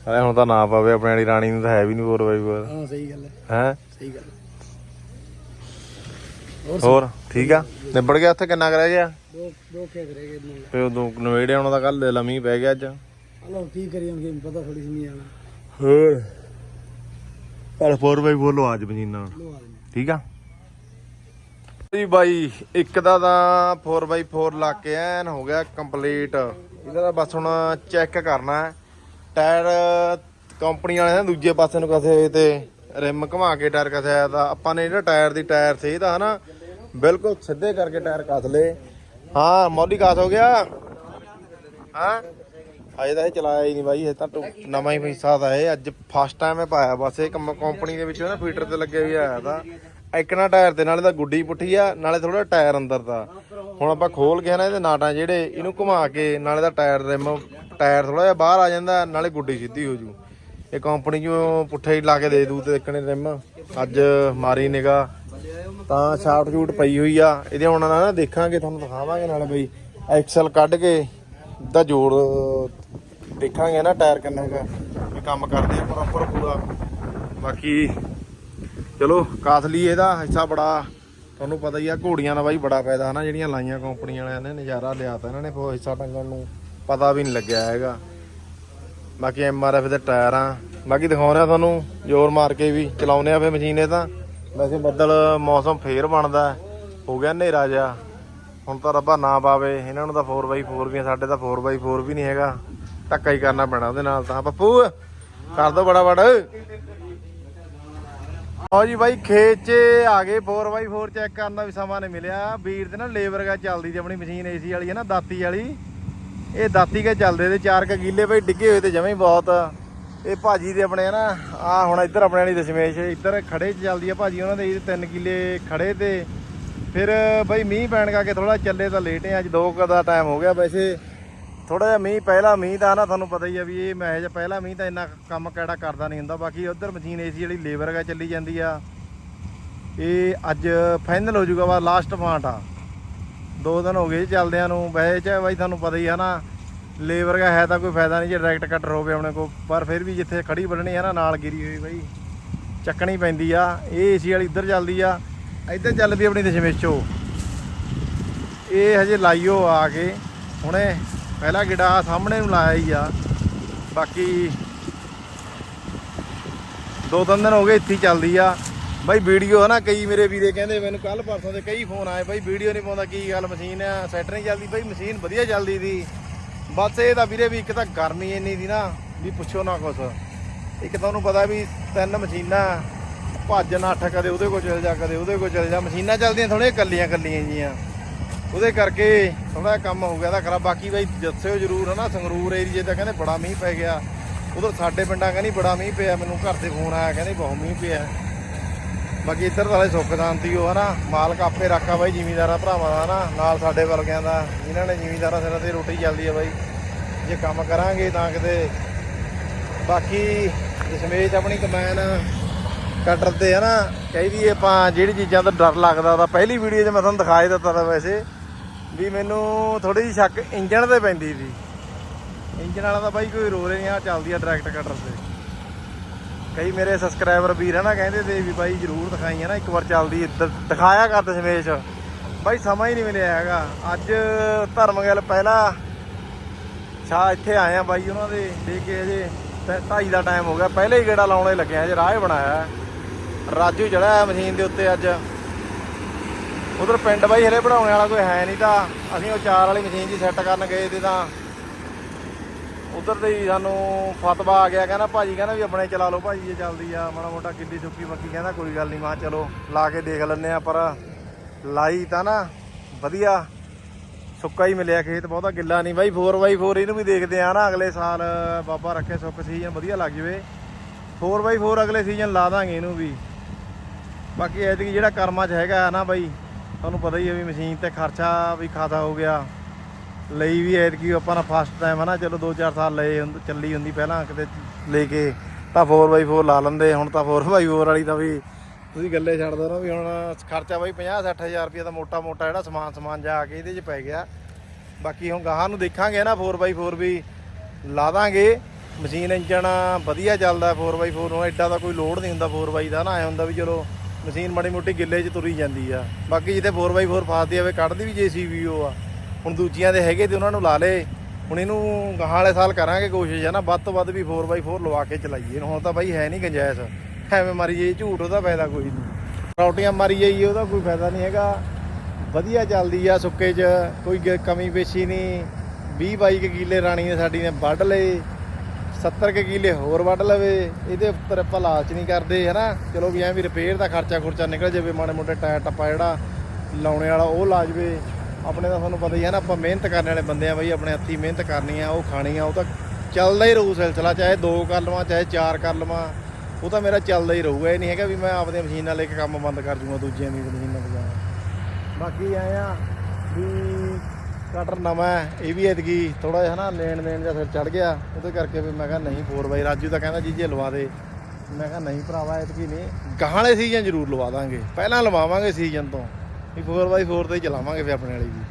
ਅਰੇ ਹੁਣ ਤਾਂ ਨਾ ਪਵੇ ਆਪਣੇ ਵਾਲੀ ਰਾਣੀ ਨੂੰ ਤਾਂ ਹੈ ਵੀ ਨਹੀਂ 4x4 ਹਾਂ ਸਹੀ ਗੱਲ ਹੈ। ਹੈ? ਸਹੀ ਗੱਲ ਹੈ। ਹੋਰ ਠੀਕ ਆ? ਨਿਬੜ ਗਿਆ ਉੱਥੇ ਕਿੰਨਾ ਕੁ ਰਹਿ ਗਿਆ? ਦੋ ਦੋ ਖੇਤ ਰਹਿ ਗਏ। ਫੇ ਉਦੋਂ ਨਵੇੜੇ ਆਉਣਾ ਦਾ ਕੱਲ ਲਾ ਮੀਂਹ ਪੈ ਗਿਆ ਅੱਜ। ਹਲੋ ਕੀ ਕਰੀ ਹੁਣ ਪਤਾ ਥੋੜੀ ਨਹੀਂ ਆਣਾ ਹੋਰ? ਪਰ 4x4 ਲਵਾ ਅੱਜ ਮਸ਼ੀਨਾਂ। ਲਵਾ ਦਿੰਦੇ ਠੀਕ ਆ? ਜੀ ਬਾਈ ਇੱਕ ਦਾ ਤਾਂ 4x4 ਲਾ ਕੇ ਐਨ ਹੋ ਗਿਆ ਕੰਪਲੀਟ ਇਹਦਾ ਤਾਂ ਬਸ ਹੁਣ ਚੈੱਕ ਕਰਨਾ ਹੈ। ਟਾਇਰ ਕੰਪਨੀ ਵਾਲੇ ਨੇ ਦੂਜੇ ਪਾਸੇ ਨੂੰ ਕਸੇ ਤੇ ਰਿਮ ਘੁਮਾ ਕੇ ਟਾਇਰ ਕਸਿਆ ਤਾਂ ਆਪਾਂ ਨੇ ਜਿਹੜਾ ਟਾਇਰ ਦੀ ਟਾਇਰ ਸੀ ਇਹਦਾ ਹਨਾ ਬਿਲਕੁਲ ਸਿੱਧੇ ਕਰਕੇ ਟਾਇਰ ਕਸ ਲਏ। ਹਾਂ ਮੌਲੀ ਕਾਸ ਹੋ ਗਿਆ। ਹਾਂ? ਅਜੇ ਤਾਂ ਇਹ ਚਲਾਇਆ ਹੀ ਨਹੀਂ ਬਾਈ ਇਹ ਤਾਂ ਨਵਾਂ ਹੀ ਹਿੱਸਾ ਤਾਂ ਇਹ ਅੱਜ ਫਸਟ ਟਾਈਮ ਇਹ ਪਾਇਆ ਬਸ, ਇਹ ਕੰਪਨੀ ਦੇ ਵਿੱਚ ਨਾ ਫੀਟਰ ਤੇ ਲੱਗੇ ਵੀ ਆਇਆ ਤਾਂ। ਇੱਕ ਨਾ ਟਾਇਰ ਤੇ ਨਾਲੇ ਤਾਂ ਗੁੱਡੀ ਪੁੱਠੀ ਆ, ਨਾਲੇ ਥੋੜਾ ਟਾਇਰ ਅੰਦਰ ਦਾ। ਹੁਣ ਆਪਾਂ ਖੋਲ ਕੇ ਨਾ ਇਹਦੇ ਨਾਟਾਂ ਜਿਹੜੇ, ਇਹਨੂੰ ਘੁਮਾ ਕੇ ਨਾਲੇ ਦਾ ਟਾਇਰ ਰਿਮ ਟਾਇਰ ਥੋੜਾ ਜਿਹਾ ਬਾਹਰ ਆ ਜਾਂਦਾ, ਨਾਲੇ ਗੁੱਡੀ ਸਿੱਧੀ ਹੋ ਜੂ। ਇਹ ਕੰਪਨੀ ਚੋਂ ਪੁੱਠੇ ਹੀ ਲਾ ਕੇ ਦੇ ਦੂ ਤੇ ਇੱਕਣੇ ਰਿਮ ਅੱਜ ਮਾਰੀ ਨਿਗਾ ਤਾਂ ਸ਼ਾਰਟ ਸ਼ੂਟ ਪਈ ਹੋਈ ਆ। ਇਹਦੇ ਹੁਣ ਨਾ ਦੇਖਾਂਗੇ, ਤੁਹਾਨੂੰ ਦਿਖਾਵਾਂਗੇ ਨਾਲੇ ਬਈ। ਐਕਸਲ ਕੱਢ ਕੇ ਦਾ ਜੋੜ ਦੇਖਾਂਗੇ ਨਾ, ਟਾਇਰ ਕਿੰਨਾ ਕੁ ਵੀ ਕੰਮ ਕਰਦੇ ਆ ਪ੍ਰੋਪਰ ਪੂਰਾ। ਬਾਕੀ ਚਲੋ ਕਾਸਲੀ ਇਹਦਾ ਹਿੱਸਾ ਬੜਾ, ਤੁਹਾਨੂੰ ਪਤਾ ਹੀ ਆ, ਘੋੜੀਆਂ ਦਾ ਬਾਈ ਬੜਾ ਫਾਇਦਾ ਹਨਾ, ਜਿਹੜੀਆਂ ਲਾਈਆਂ ਕੰਪਨੀਆਂ ਵਾਲਿਆਂ ਨੇ, ਨਜ਼ਾਰਾ ਲਿਆਤਾ ਇਹਨਾਂ ਨੇ ਉਹ ਹਿੱਸਾ ਟੰਗਣ ਨੂੰ ਪਤਾ ਵੀ ਨਹੀਂ ਲੱਗਿਆ ਹੈਗਾ। ਬਾਕੀ ਐਮ ਆਰ ਐਫ ਦੇ ਟਾਇਰ ਆ। ਬਾਕੀ ਦਿਖਾਉਣੇ ਆ ਤੁਹਾਨੂੰ, ਜ਼ੋਰ ਮਾਰ ਕੇ ਵੀ ਚਲਾਉਨੇ ਆ ਫੇ ਮਸ਼ੀਨ ਇਹ ਤਾਂ। ਵੈਸੇ ਬੱਦਲ ਮੌਸਮ ਫੇਰ ਬਣਦਾ, ਹੋ ਗਿਆ ਹਨੇਰਾ ਜਿਹਾ। ਹੁਣ ਤਾਂ ਰੱਬਾ ਨਾ ਪਾਵੇ, ਇਹਨਾਂ ਨੂੰ ਤਾਂ 4x4 ਵੀ ਸਾਡੇ ਤਾਂ 4x4 ਵੀ ਨਹੀਂ ਹੈਗਾ। ਧੱਕਾ ਹੀ ਕਰਨਾ ਪੈਣਾ ਉਹਦੇ ਨਾਲ ਤਾਂ। ਪੱਪੂ, ਕਰ ਦੋ ਬੜਾ ਬੜਾ ਆਓ ਜੀ ਬਾਈ, ਖੇਤ 'ਚ ਆ ਗਏ 4x4 ਚੈੱਕ ਕਰਨ ਦਾ ਵੀ ਸਮਾਂ ਨਹੀਂ ਮਿਲਿਆ। ਵੀਰ ਦੇ ਨਾ ਲੇਬਰ ਗਾ ਚੱਲਦੀ ਤੇ ਆਪਣੀ ਮਸ਼ੀਨ ਏਸੀ ਵਾਲੀ, ਹੈ ਨਾ, ਦਾਤੀ ਵਾਲੀ। ਇਹ ਦਾਤੀ ਕੇ ਚੱਲਦੇ ਤੇ ਚਾਰ ਕ ਗਿੱਲੇ ਬਾਈ ਡਿੱਗੇ ਹੋਏ ਤੇ ਜਮੇ ਬਹੁਤ। ਇਹ ਭਾਜੀ ਦੇ ਆਪਣੇ ਨਾ ਆ ਹੁਣ ਇੱਧਰ ਆਪਣੇ ਵਾਲੀ ਦਸ਼ਮੇਸ਼, ਇੱਧਰ ਖੜੇ ਚੱਲਦੀ ਆ ਭਾਜੀ, ਉਹਨਾਂ ਦੇ ਇਹ ਤਿੰਨ ਕਿੱਲੇ ਖੜੇ ਤੇ। ਫਿਰ ਬਾਈ ਮੀਂਹ ਪੈਣ ਕਰਕੇ ਥੋੜਾ ਚੱਲੇ ਤਾਂ ਲੇਟ ਹੈ ਅੱਜ 2 ਕ ਦਾ ਟਾਈਮ ਹੋ ਗਿਆ ਵੈਸੇ। ਥੋੜਾ ਜਿਹਾ ਮੀਂਹ, ਪਹਿਲਾ ਮੀਂਹ ਦਾ ਨਾ ਤੁਹਾਨੂੰ ਪਤਾ ਹੀ ਆ ਵੀ ਇਹ ਮੈਂ ਜਿਹਾ ਪਹਿਲਾ ਮੀਂਹ ਤਾਂ ਇੰਨਾ ਕੰਮ ਕਿਹੜਾ ਕਰਦਾ ਨਹੀਂ ਹੁੰਦਾ, ਬਾਕੀ ਉਧਰ ਮਸ਼ੀਨ ਏਸੀ ਵਾਲੀ ਲੇਬਰ ਗਾ ਚੱਲੀ ਜਾਂਦੀ ਆ। ਇਹ ਅੱਜ ਫਾਈਨਲ ਹੋ ਜਾਊਗਾ ਵਾ ਲਾਸਟ ਪਾਰਟ ਆ। ਦੋ ਦਿਨ ਹੋ ਗਏ ਜੀ ਚੱਲਦਿਆਂ ਨੂੰ, ਵੈਸੇ ਚ ਬਾਈ ਤੁਹਾਨੂੰ ਪਤਾ ਹੀ ਆ ਨਾ ਲੇਬਰ ਦਾ ਹੈ ਤਾਂ ਕੋਈ ਫਾਇਦਾ ਨਹੀਂ ਜੇ ਡਾਇਰੈਕਟ ਕਟਰ ਹੋਵੇ ਆਪਣੇ ਕੋਲ, ਪਰ ਫਿਰ ਵੀ ਜਿੱਥੇ ਖੜੀ ਬੰਨਣੀ ਹੈ ਨਾ, ਨਾਲ ਗਿਰੀ ਹੋਈ ਬਾਈ। ਚੱਕਣੀ ਪੈਂਦੀ ਆ, ਇਹ ਏਸੀ ਵਾਲੀ ਇੱਧਰ ਚੱਲਦੀ ਆ। ਇੱਧਰ ਚੱਲ ਪਈ ਆਪਣੀ ਦਸ਼ਮੇਸ਼ੋ ਇਹ ਹਜੇ ਲਾਈਓ ਆ ਕੇ, ਹੁਣੇ ਪਹਿਲਾ ਗਿੜਾ ਸਾਹਮਣੇ ਨੂੰ ਲਾਇਆ ਹੀ ਆ। ਬਾਕੀ ਦੋ ਤਿੰਨ ਦਿਨ ਹੋ ਗਏ ਇੱਥੇ ਚੱਲਦੀ ਆ। ਬਾਈ ਵੀਡੀਓ ਹੈ ਨਾ ਕਈ ਮੇਰੇ ਵੀਰੇ ਕਹਿੰਦੇ ਮੈਨੂੰ ਕੱਲ ਪਰਸੋਂ ਦੇ ਕਈ ਫੋਨ ਆਏ, ਬਾਈ ਵੀਡੀਓ ਨਹੀਂ ਪਾਉਂਦਾ, ਕੀ ਗੱਲ, ਮਸ਼ੀਨ ਆ ਸੈੱਟ ਨਹੀਂ ਚੱਲਦੀ, ਬਾਈ ਮਸ਼ੀਨ ਵਧੀਆ ਚੱਲਦੀ ਦੀ ਬਸ ਇਹ ਤਾਂ ਵੀਰੇ ਵੀ ਇੱਕ ਤਾਂ ਗਰਮੀ ਇੰਨੀ ਦੀ ਨਾ, ਵੀ ਪੁੱਛੋ ਨਾ ਕੁਛ। ਇੱਕ ਤੁਹਾਨੂੰ ਪਤਾ ਵੀ ਤਿੰਨ ਮਸ਼ੀਨਾਂ ਭੱਜ ਨੱਠ ਕਦੇ ਉਹਦੇ ਕੋਲ ਚਲ ਜਾ, ਕਦੇ ਉਹਦੇ ਕੋਲ ਚਲ ਜਾ। ਮਸ਼ੀਨਾਂ ਚੱਲਦੀਆਂ ਥੋੜੀਆਂ ਕੱਲੀਆਂ ਕੱਲੀਆਂ ਜੀਆਂ। ਉਹਦੇ ਕਰਕੇ ਥੋੜਾ ਕੰਮ ਹੋ ਗਿਆ, ਤਾਂ ਖਰਾਬ। ਬਾਕੀ ਬਾਈ ਦੱਸਿਓ ਜਰੂਰ, ਹਨਾ, ਸੰਗਰੂਰ ਏਰੀਏ ਦਾ ਕਹਿੰਦੇ ਬੜਾ ਮੀਂਹ ਪੈ ਗਿਆ। ਉਧਰ ਸਾਡੇ ਪਿੰਡਾਂ ਕਹਿੰਦੀ ਬੜਾ ਮੀਂਹ ਪਿਆ, ਮੈਨੂੰ ਘਰ ਤੇ ਫੋਨ ਆਇਆ, ਕਹਿੰਦੇ ਬਹੁਤ ਮੀਂਹ ਪਿਆ। ਬਾਕੀ ਇੱਧਰ ਤਾਂ ਹਲੇ ਸੁੱਖ ਸ਼ਾਂਤੀ ਹੋ, ਹਨਾ। ਮਾਲਕ ਆਪੇ ਰੱਖਾ ਬਾਈ, ਜ਼ਿਮੀਂਦਾਰਾਂ, ਭਰਾਵਾਂ ਦਾ ਨਾ ਨਾਲ ਸਾਡੇ ਵਰਗਿਆਂ ਦਾ, ਜਿਨ੍ਹਾਂ ਨੇ ਜ਼ਿਮੀਂਦਾਰਾਂ ਸਿਰਾਂ ਤੇ ਰੋਟੀ ਚੱਲਦੀ ਆ ਬਾਈ। ਜੇ ਕੰਮ ਕਰਾਂਗੇ ਤਾਂ ਕਿਤੇ। ਬਾਕੀ ਦਸ਼ਮੇਸ਼ ਆਪਣੀ ਕਮੈਨ ਕਟਰ ਤੇ ਹੈ ਨਾ ਹਨਾ ਕਹਿੰਦੀ ਆਪਾਂ ਜਿਹੜੀ ਚੀਜ਼ਾਂ ਤੋਂ ਡਰ ਲੱਗਦਾ, ਤਾਂ ਪਹਿਲੀ ਵੀਡੀਓ 'ਚ ਮੈਂ ਤੁਹਾਨੂੰ ਦਿਖਾਈ ਦਿੱਤਾ ਤਾਂ ਵੈਸੇ ਵੀ ਮੈਨੂੰ ਥੋੜੀ ਜਿਹੀ ਸ਼ੱਕ ਇੰਜਣ ਤੇ ਪੈਂਦੀ ਸੀ। ਇੰਜਣ ਵਾਲਾ ਤਾਂ ਬਾਈ ਕੋਈ ਰੋਲ ਨਹੀਂ ਆ ਚੱਲਦੀ ਆ ਡਾਇਰੈਕਟ ਕਟਰ ਤੇ। ਕਈ ਮੇਰੇ ਸਬਸਕ੍ਰਾਈਬਰ ਵੀਰ ਹਨਾ ਕਹਿੰਦੇ ਤੇ ਵੀ ਬਾਈ ਜਰੂਰ ਦਿਖਾਈ ਨਾ, ਇੱਕ ਵਾਰ ਚੱਲਦੀ ਇੱਧਰ ਦਿਖਾਇਆ ਕਰ ਦਸ਼ਮੇਸ਼। ਬਾਈ ਸਮਾਂ ਹੀ ਨਹੀਂ ਮਿਲਿਆ ਹੈਗਾ। ਅੱਜ ਧਰਮਗਲ ਪਹਿਲਾ ਛਾ ਇੱਥੇ ਆਏ ਆ ਬਾਈ ਉਹਨਾਂ ਦੇ ਦੇ ਕੇ ਅਜੇ ਢ- ਢਾਈ ਦਾ ਟਾਈਮ ਹੋ ਗਿਆ, ਪਹਿਲੇ ਹੀ ਗੇੜਾ ਲਾਉਣੇ ਲੱਗੇ ਆ ਜੇ ਰਾਹ ਬਣਾਇਆ। ਰਾਜੂ ਚੜਿਆ ਮਸ਼ੀਨ ਦੇ ਉੱਤੇ ਅੱਜ। ਉਧਰ ਪਿੰਡ ਬਾਈ ਹਰੇ ਬਣਾਉਣ ਵਾਲਾ ਕੋਈ ਹੈ ਨਹੀਂ ਤਾਂ ਅਸੀਂ ਉਹ ਚਾਰ ਵਾਲੀ ਮਸ਼ੀਨ ਜੀ ਸੈੱਟ ਕਰਨ ਗਏ ਤੇ ਤਾਂ ਉਧਰ ਦੇ ਹੀ ਸਾਨੂੰ ਫਤਵਾ ਆ ਗਿਆ, ਕਹਿੰਦਾ ਭਾਜੀ, ਕਹਿੰਦਾ ਵੀ ਆਪਣੇ ਚਲਾ ਲਓ ਭਾਜੀ, ਇਹ ਚੱਲਦੀ ਆ, ਮਾੜਾ ਮੋਟਾ ਕਿੱਡੀ ਸੁੱਕੀ ਮੱਕੀ ਕਹਿੰਦਾ ਕੋਈ ਗੱਲ ਨਹੀਂ, ਮਾ ਚਲੋ ਲਾ ਕੇ ਦੇਖ ਲੈਂਦੇ ਆ ਪਰ ਲਾਈ ਤਾਂ ਨਾ ਵਧੀਆ, ਸੁੱਕਾ ਹੀ ਮਿਲਿਆ ਖੇਤ, ਬਹੁਤਾ ਗਿੱਲਾ ਨਹੀਂ ਬਾਈ 4x4 ਇਹਨੂੰ ਵੀ ਦੇਖਦੇ ਆ ਨਾ, ਅਗਲੇ ਸਾਲ ਬਾਬਾ ਰੱਖੇ ਸੁੱਕ ਸੀਜ਼ਨ, ਵਧੀਆ ਲੱਗ ਜਵੇ। 4x4 ਅਗਲੇ ਸੀਜ਼ਨ ਲਾ ਦਾਂਗੇ ਇਹਨੂੰ ਵੀ। ਬਾਕੀ ਐਤਕੀ ਜਿਹੜਾ ਕਰਮਾਂ 'ਚ ਹੈਗਾ ਨਾ ਬਾਈ, ਤੁਹਾਨੂੰ ਪਤਾ ਹੀ ਹੈ ਵੀ ਮਸ਼ੀਨ ਤੇ ਖਰਚਾ ਵੀ ਖਾਦਾ ਹੋ ਗਿਆ। ਲਈ ਵੀ ਐਤਕੀ ਆਪਾਂ ਨਾ ਫਸਟ ਟਾਈਮ ਹੈ ਨਾ, ਚਲੋ 2-4 ਸਾਲ ਲਏ ਹੁੰਦ- ਚੱਲੀ ਹੁੰਦੀ ਪਹਿਲਾਂ ਕਿਤੇ ਲੈ ਕੇ, ਤਾਂ 4x4 ਲਾ ਲੈਂਦੇ, ਹੁਣ ਤਾਂ 4x4 ਵਾਲੀ ਤਾਂ ਵੀ ਤੁਸੀਂ ਗੱਲੇ ਛੱਡ ਦੋ ਨਾ ਵੀ ਹੁਣ ਖਰਚਾ ਬਾਈ 50-60 ਹਜ਼ਾਰ ਰੁਪਏ ਦਾ ਮੋਟਾ-ਮੋਟਾ ਜਿਹੜਾ ਸਮਾਨ ਸਮਾਨ ਜਾ ਕੇ ਇਹਦੇ 'ਚ ਪੈ ਗਿਆ। ਬਾਕੀ ਹੁਣ ਗਾਹਾਂ ਨੂੰ ਦੇਖਾਂਗੇ ਨਾ 4x4 ਵੀ ਲਾ ਦਾਂਗੇ। ਮਸ਼ੀਨ ਇੰਜਣ ਵਧੀਆ ਚੱਲਦਾ 4x4 ਨੂੰ ਐਡਾ ਦਾ ਕੋਈ ਲੋਡ ਨਹੀਂ ਹੁੰਦਾ 4x ਦਾ ਨਾ, ਐ ਹੁੰਦਾ ਵੀ ਚਲੋ ਮਸ਼ੀਨ ਮਾੜੀ ਮੋਟੀ ਗਿੱਲੇ 'ਚ ਤੁਰੀ ਜਾਂਦੀ ਆ। ਬਾਕੀ ਜਿੱਥੇ 4x4 ਫਸਦੀ ਆਵੇ ਕੱਢਦੀ ਵੀ JCB ਉਹ ਆ। ਹੁਣ ਦੂਜੀਆਂ ਦੇ ਹੈਗੇ ਤੇ ਉਹਨਾਂ ਨੂੰ ਲਾ ਲੇ। ਹੁਣ ਇਹਨੂੰ ਗਾਹਾਂ ਵਾਲੇ ਸਾਲ ਕਰਾਂਗੇ ਕੋਸ਼ਿਸ਼ ਹੈ ਨਾ, ਵੱਧ ਤੋਂ ਵੱਧ ਵੀ 4x4 ਲਵਾ ਕੇ ਚਲਾਈਏ। ਹੁਣ ਤਾਂ ਬਾਈ ਹੈ ਨਹੀਂ ਗੰਜਾਇਸ਼। ਐਵੇਂ ਮਾਰੀ ਜਾਈ ਝੂਠ ਉਹਦਾ ਫਾਇਦਾ ਕੋਈ ਨਹੀਂ ਰੋਟੀਆਂ ਮਾਰੀ ਜਾਈਏ, ਉਹਦਾ ਕੋਈ ਫਾਇਦਾ ਨਹੀਂ ਹੈਗਾ। ਵਧੀਆ ਚੱਲਦੀ ਆ ਸੁੱਕੇ 'ਚ, ਕੋਈ ਗ- ਕਮੀ ਪੇਸ਼ੀ ਨਹੀਂ 20 22 ਕੁ ਕਿੱਲੇ ਰਾਣੀ ਨੇ ਸਾਡੀ ਨੇ ਵੱਢ ਲਏ। 70 ਕੁ ਕਿੱਲੇ ਹੋਰ ਵੱਢ ਲਵੇ, ਇਹਦੇ ਉੱਪਰ ਆਪਾਂ ਲਾਲਚ ਨਹੀਂ ਕਰਦੇ, ਹਨਾ? ਚਲੋ ਵੀ ਐਂ ਵੀ ਰਿਪੇਅਰ ਦਾ ਖਰਚਾ ਖੁਰਚਾ ਨਿਕਲ ਜਾਵੇ, ਮਾੜੇ ਮੋਟੇ ਟਾਇਰ ਟੱਪਾ ਜਿਹੜਾ ਲਾਉਣੇ ਵਾਲਾ ਉਹ ਲਾ ਜਾਵੇ। ਆਪਣੇ ਤਾਂ ਤੁਹਾਨੂੰ ਪਤਾ ਹੀ ਹੈ ਨਾ, ਆਪਾਂ ਮਿਹਨਤ ਕਰਨ ਵਾਲੇ ਬੰਦੇ ਆ ਬਈ, ਆਪਣੇ ਹੱਥੀ ਮਿਹਨਤ ਕਰਨੀ ਆ, ਉਹ ਖਾਣੀ ਆ, ਉਹ ਤਾਂ ਚੱਲਦਾ ਹੀ ਰਹੂ ਸਿਲਸਿਲਾ, ਚਾਹੇ ਦੋ ਕਰ ਲਵਾਂ, ਚਾਹੇ ਚਾਰ ਕਰ ਲਵਾਂ। ਉਹ ਤਾਂ ਮੇਰਾ ਚੱਲਦਾ ਹੀ ਰਹੂਗਾ, ਇਹ ਨਹੀਂ ਹੈਗਾ ਵੀ ਮੈਂ ਆਪਦੀਆਂ ਮਸ਼ੀਨਾਂ ਲੈ ਕੇ ਕੰਮ ਬੰਦ ਕਰ ਜੂਗਾ, ਦੂਜਿਆਂ ਦੀ ਮਸ਼ੀਨਾਂ ਵਜਾਵਾਂ ਬਾਕੀ ਆਏ ਆ ਵੀ ਕਟਰ ਨਵਾਂ ਹੈ, ਇਹ ਵੀ ਐਤਕੀ ਥੋੜਾ ਜਿਹਾ ਨਾ ਲੈਣ ਦੇਣ ਜਾਂ ਫਿਰ ਚੜ ਗਿਆ। ਉਹਦੇ ਕਰਕੇ ਵੀ ਮੈਂ ਕਿਹਾ ਨਹੀਂ 4x ਰਾਜੂ ਤਾਂ ਕਹਿੰਦਾ ਜੀ ਜੇ ਲਵਾ ਦੇ। ਮੈਂ ਕਿਹਾ ਨਹੀਂ ਭਰਾਵਾ ਐਤਕੀ ਨਹੀਂ। ਗਾਹਾਂ ਵਾਲੇ ਸੀਜ਼ਨ ਜ਼ਰੂਰ ਲਵਾ ਦਾਂਗੇ। ਪਹਿਲਾਂ ਲਵਾਵਾਂਗੇ ਸੀਜ਼ਨ ਤੋਂ। ਵੀ 4x4 ਤੇ ਹੀ ਚਲਾਵਾਂਗੇ ਫਿਰ ਆਪਣੇ ਵਾਲੀ ਵੀ।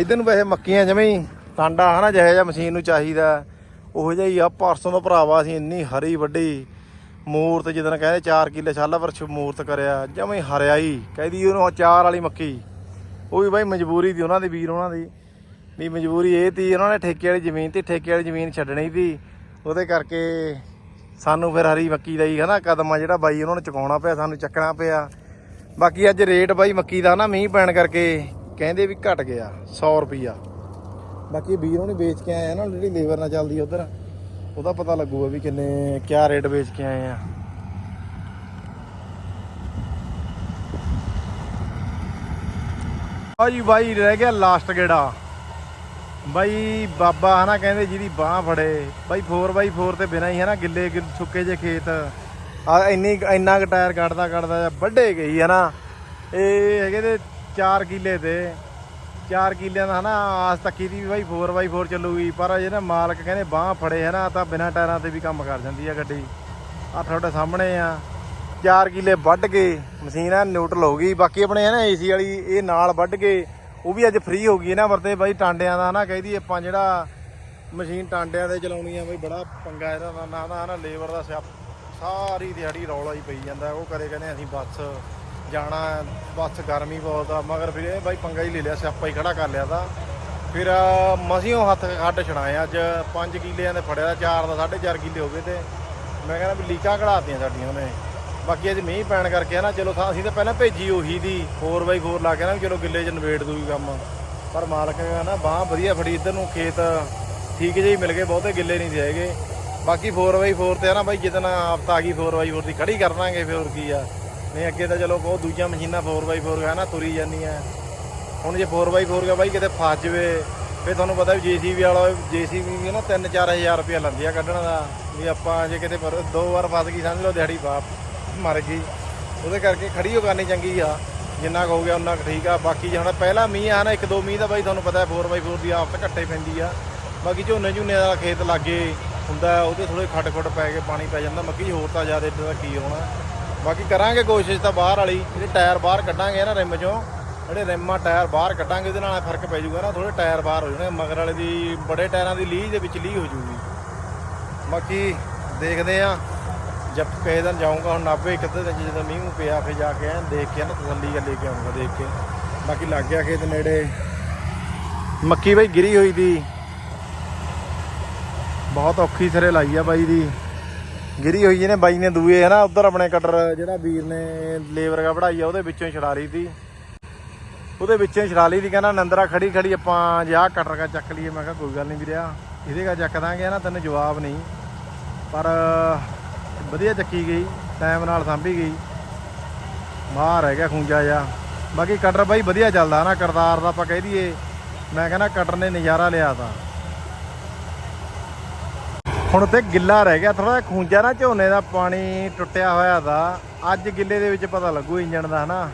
ਇਧਰ ਨੂੰ ਵੈਸੇ ਮੱਕੀਆਂ ਜਵੇਂ ਹੀ ਟਾਂਡਾ ਹਨਾ ਜਿਹੋ ਜਿਹਾ ਮਸ਼ੀਨ ਨੂੰ ਚਾਹੀਦਾ। ਉਹੋ ਜਿਹਾ ਹੀ ਆ ਪਰਸੋਂ ਦਾ ਭਰਾਵਾ ਅਸੀਂ ਇੰਨੀ ਹਰੀ ਵੱਡੀ ਮੂਰਤ ਜਿੱਦਣ ਕਹਿੰਦੇ 4 ਕਿੱਲੇ ਛਾਲਾ ਵਰਛ ਮੂਰਤ ਕਰਿਆ ਜਵੇਂ ਹਰਿਆ ਹੀ ਕਹਿੰਦੀ ਉਹਨੂੰ ਚਾਰ ਵਾਲੀ ਮੱਕੀ। ਉਹ ਵੀ ਬਾਈ ਮਜਬੂਰੀ ਦੀ ਉਹਨਾਂ ਦੀ ਵੀਰ ਉਹਨਾਂ ਦੀ, ਵੀ ਮਜਬੂਰੀ ਇਹ ਤੀ, ਉਹਨਾਂ ਨੇ ਠੇਕੇ ਵਾਲੀ ਜ਼ਮੀਨ ਤੇ, ਠੇਕੇ ਵਾਲੀ ਜ਼ਮੀਨ ਛੱਡਣੀ ਸੀ ਉਹਦੇ ਕਰਕੇ ਸਾਨੂੰ ਫਿਰ ਹਰੀ ਮੱਕੀ ਦਾ ਹੀ ਹਨਾ ਕਦਮ ਆ ਜਿਹੜਾ ਬਾਈ ਉਹਨਾਂ ਨੂੰ ਚੁਕਾਉਣਾ ਪਿਆ, ਸਾਨੂੰ ਚੱਕਣਾ ਪਿਆ। ਬਾਕੀ ਅੱਜ ਰੇਟ ਬਾਈ ਮੱਕੀ ਦਾ ਨਾ ਮੀਂਹ ਪੈਣ ਕਰਕੇ ਕਹਿੰਦੇ ਵੀ ਘਟ ਗਿਆ 100 ਰੁਪਿਆ ਬਾਕੀ ਵੀਰ ਉਹਨੇ ਵੇਚ ਕੇ ਆਏ ਆ ਨਾ, ਜਿਹੜੀ ਲੇਬਰ ਨਾਲ ਚੱਲਦੀ ਉਧਰ, ਉਹਦਾ ਪਤਾ ਲੱਗੂਗਾ ਵੀ ਕਿੰਨੇ, ਕਿਆ ਰੇਟ ਵੇਚ ਕੇ ਆਏ ਆ। ਆ ਜੀ ਬਾਈ ਰਹਿ ਗਿਆ ਲਾਸਟ ਗੇੜਾ। ਬਾਈ ਬਾਬਾ ਹਨਾ ਕਹਿੰਦੇ ਜਿਹਦੀ ਬਾਹ ਫੜੇ। ਬਾਈ 4x4 ਤੇ ਬਿਨਾ ਹੀ ਹਨਾ ਗਿੱਲੇ ਗਿ- ਸੁੱਕੇ ਜੇ ਖੇਤ। ਆ ਇੰਨੀ ਇੰਨਾ ਕੁ ਟਾਇਰ ਕੱਢਦਾ ਕੱਢਦਾ ਜਾਂ ਵੱਡੇ ਗਈ ਹਨਾ। ਇਹ ਹੈਗੇ ਤੇ 4 ਕਿੱਲੇ ਤੇ। 4 ਕਿੱਲਿਆਂ ਦਾ ਹਨਾ ਆਸ ਤੱਕੀ ਦੀ ਵੀ ਬਾਈ 4x4 ਚੱਲੂਗੀ, ਪਰ ਜਿਹੜਾ ਮਾਲਕ ਕਹਿੰਦੇ ਬਾਹ ਫੜੇ ਹਨਾ ਤਾਂ ਬਿਨਾ ਟਾਇਰਾਂ ਤੇ ਵੀ ਕੰਮ ਕਰ ਜਾਂਦੀ ਆ ਗੱਡੀ। ਆ ਤੁਹਾਡੇ ਸਾਹਮਣੇ ਆ। 4 ਕਿੱਲੇ ਵੱਢ ਕੇ ਮਸ਼ੀਨ ਆ ਨਿਊਟਰਲ ਹੋ ਗਈ। ਬਾਕੀ ਆਪਣੇ ਹੈ ਨਾ ਏਸੀ ਵਾਲੀ, ਇਹ ਨਾਲ ਵੱਢ ਕੇ, ਉਹ ਵੀ ਅੱਜ ਫ੍ਰੀ ਹੋ ਗਈ ਇਹਨਾਂ ਵਰਤੇ। ਬਾਈ ਟਾਂਡਿਆਂ ਦਾ ਨਾ ਕਹਿਦੀ ਆਪਾਂ ਜਿਹੜਾ ਮਸ਼ੀਨ ਟਾਂਡਿਆਂ ਦੇ ਚਲਾਉਣੀ ਆ, ਬਈ ਬੜਾ ਪੰਗਾ ਇਹਦਾ ਨਾ ਨਾ ਨਾ ਨਾ ਲੇਬਰ ਦਾ ਸਿਆਪ ਸਾਰੀ ਦਿਹਾੜੀ ਰੌਲਾ ਹੀ ਪਈ ਜਾਂਦਾ। ਉਹ ਕਰੇ ਕਹਿੰਦੇ ਅਸੀਂ ਬੱਸ ਜਾਣਾ, ਬੱਸ ਗਰਮੀ ਬਹੁਤ ਆ, ਮਗਰ ਫਿਰ ਇਹ ਬਾਈ ਪੰਗਾ ਹੀ ਲੈ ਲਿਆ, ਸਿਆਪਾ ਹੀ ਖੜਾ ਕਰ ਲਿਆ ਤਾਂ। ਫਿਰ ਮਸੀਓ ਹੱਥ ਕੱਢ ਛੜਾਏ ਅੱਜ 5 ਕਿੱਲਿਆਂ ਦੇ ਫੜਿਆ 4 ਦਾ 4.5 ਕਿੱਲੇ ਹੋ ਗਏ ਤੇ। ਮੈਂ ਕਹਿੰਦਾ ਵੀ ਲੀਕਾਂ ਕਢਾਤੀਆਂ ਸਾਡੀਆਂ ਉਹਨੇ। ਬਾਕੀ ਅੱਜ ਮੀਂਹ ਪੈਣ ਕਰਕੇ ਨਾ ਚਲੋ ਅਸੀਂ ਤਾਂ ਪਹਿਲਾਂ ਭੇਜੀ ਉਹੀ ਦੀ 4x4 ਲਾ ਕੇ ਨਾ ਵੀ ਚਲੋ ਗਿੱਲੇ 'ਚ ਨਵੇੜ ਦੂਗੀ ਕੰਮ। ਪਰ ਮਾਲਕ ਨੇ ਨਾ ਬਾਹ ਵਧੀਆ ਫੜੀ, ਇੱਧਰ ਨੂੰ ਖੇਤ ਠੀਕ ਜਿਹੇ ਹੀ ਮਿਲ ਗਏ, ਬਹੁਤੇ ਗਿੱਲੇ ਨਹੀਂ ਸੀ ਹੈਗੇ। ਬਾਕੀ 4x4 ਤੇ ਆ ਨਾ ਬਾਈ ਜਿੱਦਣ ਆਫਤ ਆ ਗਈ 4x4 ਦੀ ਖੜੀ ਕਰ ਲਾਂਗੇ ਫਿਰ ਕੀ ਆ। ਨਹੀਂ, ਅੱਗੇ ਤਾਂ ਚਲੋ ਬਹੁਤ ਦੂਜੀਆਂ ਮਸ਼ੀਨਾਂ 4x4 ਹੈ ਨਾ ਤੁਰੀ ਜਾਂਦੀਆਂ। ਹੁਣ ਜੇ 4x4 ਗਿਆ ਬਾਈ ਕਿਤੇ ਫਸ ਜਵੇ ਫੇ ਤੁਹਾਨੂੰ ਪਤਾ ਵੀ ਜੀਸੀਬੀ ਵਾਲਾ ਜੀਸੀਬੀ ਵੀ ਨਾ 3-4000 ਰੁਪਏ ਲੈਂਦੀ ਆ ਕੱਢਣ ਦਾ। ਵੀ ਆਪਾਂ ਜੇ ਕਿਤੇ ਪਰ ਦੋ ਵਾਰ ਫਸ ਗਈ, ਸਮਝ ਲਓ ਦਿਹਾੜੀ ਬਾਪ ਮਰ ਗਈ। ਉਹਦੇ ਕਰਕੇ ਖੜੀ ਹੋ ਕਰਨੀ ਚੰਗੀ ਆ। ਜਿੰਨਾ ਕੁ ਹੋ ਗਿਆ ਉਹਨਾਂ ਕੁ ਠੀਕ ਆ। ਬਾਕੀ ਜੇ ਹੁਣ ਪਹਿਲਾ ਮੀਂਹ ਆ ਨਾ, ਇੱਕ ਦੋ ਮੀਂਹ ਦਾ ਬਾਈ ਤੁਹਾਨੂੰ ਪਤਾ 4x4 ਦੀ ਆਫਤ ਘੱਟੇ ਪੈਂਦੀ ਆ। ਬਾਕੀ ਝੋਨੇ ਝੂਨੇ ਦਾ ਖੇਤ ਲਾਗੇ ਹੁੰਦਾ ਉਹਦੇ ਥੋੜੇ ਖੱਡ ਖੁੱਡ ਪੈ ਕੇ ਪਾਣੀ ਪੈ ਜਾਂਦਾ। ਮੱਕੀ ਹੋਰ ਤਾਂ ਜ਼ਿਆਦਾ ਇੱਦਾਂ ਦਾ ਕੀ ਹੋਣਾ। ਬਾਕੀ ਕਰਾਂਗੇ ਕੋਸ਼ਿਸ਼ ਤਾਂ ਬਾਹਰ ਵਾਲੀ। ਜਿਹੜੇ ਟਾਇਰ ਬਾਹਰ ਕੱਢਾਂਗੇ ਨਾ ਰਿਮ ਚੋਂ, ਜਿਹੜੇ ਰਿਮਾਂ ਟਾਇਰ ਬਾਹਰ ਕੱਢਾਂਗੇ, ਉਹਦੇ ਨਾਲ ਫ਼ਰਕ ਪੈ ਜਾਊਗਾ ਨਾ। ਥੋੜੇ ਟਾਇਰ ਬਾਹਰ ਹੋ ਜਾਣਗੇ ਮਗਰ ਵਾਲੇ ਦੀ ਬੜੇ ਟਾਇਰਾਂ ਦੀ ਲੀਹ ਦੇ ਵਿੱਚ ਲੀਹ ਹੋ ਜਾਊਗੀ। ਬਾਕੀ ਦੇਖਦੇ ਆ। ਜਦ ਕਿਸੇ ਦਿਨ ਜਾਊਂਗਾ, ਹੁਣ ਨਾਭੇ ਇੱਕ ਅੱਧੇ ਦਿਨ 'ਚ ਜਦੋਂ ਮੀਂਹ ਮੂੰਹ ਪਿਆ, ਫਿਰ ਜਾ ਕੇ ਐਨ ਦੇਖ ਕੇ ਨਾ ਤਸੱਲੀ ਕਰ ਲੈ ਕੇ ਆਉਂਗਾ ਦੇਖ ਕੇ। ਬਾਕੀ ਲੱਗ ਗਿਆ ਖੇਤ ਨੇੜੇ। ਮੱਕੀ ਬਈ ਗਿਰੀ ਹੋਈ ਦੀ। ਬਹੁਤ ਔਖੀ ਸਿਰੇ ਲਾਈ ਆ ਬਾਈ ਦੀ। ਗਿਰੀ ਹੋਈ ਜਿਹਨੇ ਬਾਈ ਨੇ ਦੂਏ ਹੈ ਨਾ ਉਧਰ ਆਪਣੇ ਕਟਰ ਜਿਹੜਾ ਵੀਰ ਨੇ ਲੇਬਰ ਕਾ ਪੜਾਈ ਆ, ਉਹਦੇ ਵਿੱਚੋਂ ਹੀ ਛਡਾ ਰਹੀ ਸੀ ਉਹਦੇ ਵਿੱਚੇ ਛੜਾ ਲਈ ਦੀ, ਕਹਿੰਦਾ ਨੰਦਰਾ ਖੜੀ ਖੜੀ, ਆਪਾਂ ਜਾ ਆਹ ਕਟਰ ਕਾ ਚੱਕ ਲਈਏ। ਮੈਂ ਕਿਹਾ ਕੋਈ ਗੱਲ ਨਹੀਂ ਵੀਰਿਆ, ਇਹਦੇ ਕਾ ਚੱਕ ਦਾਂਗੇ ਨਾ ਤੈਨੂੰ ਜਵਾਬ ਨਹੀਂ। ਪਰ ਵਧੀਆ ਚੱਕੀ ਗਈ ਟਾਈਮ ਨਾਲ ਸਾਂਭੀ ਗਈ। ਮਾਰ ਰਹਿ ਗਿਆ ਖੂੰਜਾ ਜਾ ਬਾਕੀ ਕਟਰ ਬਾਈ ਵਧੀਆ ਚੱਲਦਾ ਨਾ, ਕਰਤਾਰ ਦਾ ਆਪਾਂ ਕਹਿ ਦਈਏ। ਮੈਂ ਕਹਿੰਦਾ ਕਟਰ ਨੇ ਨਜ਼ਾਰਾ ਲਿਆ ਤਾਂ। ਹੁਣ ਤੇ ਗਿੱਲਾ ਰਹਿ ਗਿਆ ਥੋੜਾ ਖੂੰਜਾ ਨਾ ਝੋਨੇ ਦਾ ਪਾਣੀ ਟੁੱਟਿਆ ਹੋਇਆ ਦਾ ਅੱਜ ਗਿੱਲੇ ਦੇ ਵਿੱਚ ਪਤਾ ਲੱਗੂ ਇੰਜਣ ਦਾ, ਹਨਾ।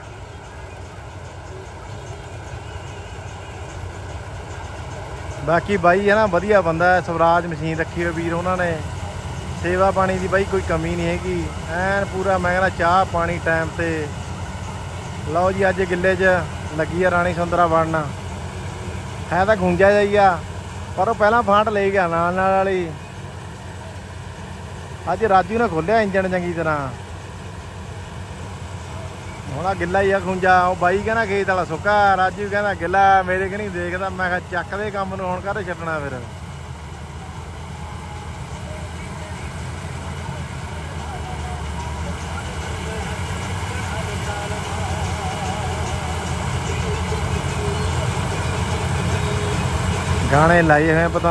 ਬਾਕੀ ਬਾਈ ਹੈ ਨਾ, ਵਧੀਆ ਬੰਦਾ ਹੈ, ਸਵਰਾਜ ਮਸ਼ੀਨ ਰੱਖੀ ਹੋਈ ਵੀਰ ਉਹਨਾਂ ਨੇ। ਸੇਵਾ ਪਾਣੀ ਦੀ ਬਾਈ ਕੋਈ ਕਮੀ ਨਹੀਂ ਹੈਗੀ। ਐਨ ਪੂਰਾ ਮੈਂ ਕਹਿੰਦਾ ਚਾਹ ਪਾਣੀ ਟਾਈਮ ਤੇ। ਲਓ ਜੀ, ਅੱਜ ਗਿੱਲੇ 'ਚ ਲੱਗੀ ਆ ਰਾਣੀ ਸੁੰਦਰਾ ਬਣਨ ਹੈ ਤਾਂ ਗੁੰਜਾ ਜਾਈ ਆ, ਪਰ ਉਹ ਪਹਿਲਾਂ ਫਾਂਟ ਲੈ ਗਿਆ ਨਾਲ ਨਾਲ ਵਾਲੀ। ਅੱਜ ਰਾਜੂ ਨੇ ਖੋਲਿਆ ਇੰਜਣ ਚੰਗੀ ਤਰ੍ਹਾਂ। ਹੁਣ ਆ ਗਿੱਲਾ ਹੀ ਆ ਖੁੰਜਾ ਉਹ ਬਾਈ ਕਹਿੰਦਾ ਖੇਤ ਵਾਲਾ ਸੁੱਕਾ, ਰਾਜੂ ਕਹਿੰਦਾ ਗਿੱਲਾ, ਮੇਰੇ ਕਿ ਨਹੀਂ ਦੇਖਦਾ? ਮੈਂ ਕਿਹਾ ਚੱਕ ਦੇ ਕੰਮ ਨੂੰ, ਹੁਣ ਕਾਹਦੇ ਛੱਡਣਾ ਫਿਰ? ਗਾਣੇ ਲਾਏ ਹੋਏ ਪਤਾ